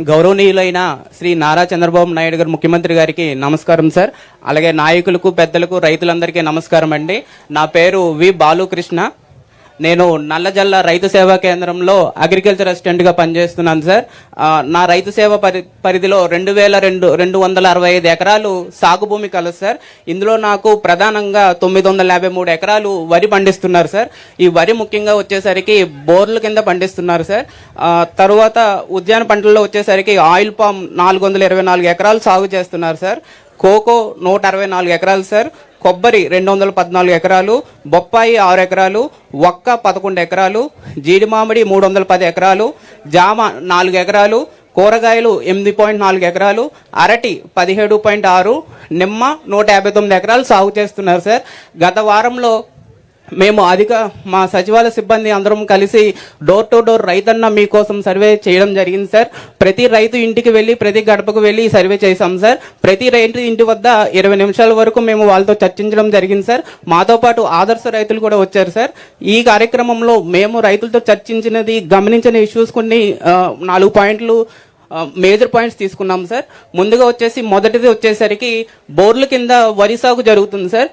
గౌరవనీయులైన శ్రీ నారా చంద్రబాబు నాయుడు గారు ముఖ్యమంత్రి గారికి నమస్కారం సార్. అలాగే నాయకులకు పెద్దలకు రైతులందరికీ నమస్కారం అండి. నా పేరు వి బాలుకృష్ణ. నేను నల్లజల్ల రైతు సేవా కేంద్రంలో అగ్రికల్చర్ అసిస్టెంట్గా పనిచేస్తున్నాను సార్ నా రైతు సేవ పరి పరిధిలో రెండు వేల రెండు రెండు వందల అరవై ఐదు ఎకరాలు సాగు భూమి కలదు సార్ ఇందులో నాకు ప్రధానంగా తొమ్మిది వందల యాభై మూడు ఎకరాలు వరి పండిస్తున్నారు సార్ ఈ వరి ముఖ్యంగా వచ్చేసరికి బోర్ల కింద పండిస్తున్నారు సార్ తరువాత ఉద్యాన పంటల్లో వచ్చేసరికి ఆయిల్ పామ్ నాలుగు వందల ఇరవై నాలుగు ఎకరాలు సాగు చేస్తున్నారు సార్ కోకో నూట అరవై నాలుగు ఎకరాలు సార్. కొబ్బరి రెండు వందల పద్నాలుగు ఎకరాలు బొప్పాయి ఆరు ఎకరాలు ఒక్క పదకొండు ఎకరాలు జీడి మామిడి మూడు వందల పది ఎకరాలు జామ నాలుగు ఎకరాలు కూరగాయలు ఎనిమిది పాయింట్ నాలుగు ఎకరాలు అరటి పదిహేడు పాయింట్ ఆరు నిమ్మ నూట యాభై తొమ్మిది ఎకరాలు సాగు చేస్తున్నారు సార్. గత వారంలో మేము అధిక మా సచివాలయ సిబ్బంది అందరం కలిసి డోర్ టు డోర్ రైతన్న మీకోసం సర్వే చేయడం జరిగింది సార్ ప్రతి రైతు ఇంటికి వెళ్ళి ప్రతి గడపకు వెళ్ళి సర్వే చేశాం సార్ ప్రతి రైతు ఇంటి వద్ద ఇరవై నిమిషాల వరకు మేము వాళ్ళతో చర్చించడం జరిగింది సార్ మాతో పాటు ఆదర్శ రైతులు కూడా వచ్చారు సార్ ఈ కార్యక్రమంలో మేము రైతులతో చర్చించినది గమనించిన ఇష్యూస్ కొన్ని నాలుగు పాయింట్లు మేజర్ పాయింట్స్ తీసుకున్నాం సార్ ముందుగా వచ్చేసి మొదటిది వచ్చేసరికి బోర్ల కింద వరి సాగు జరుగుతుంది సార్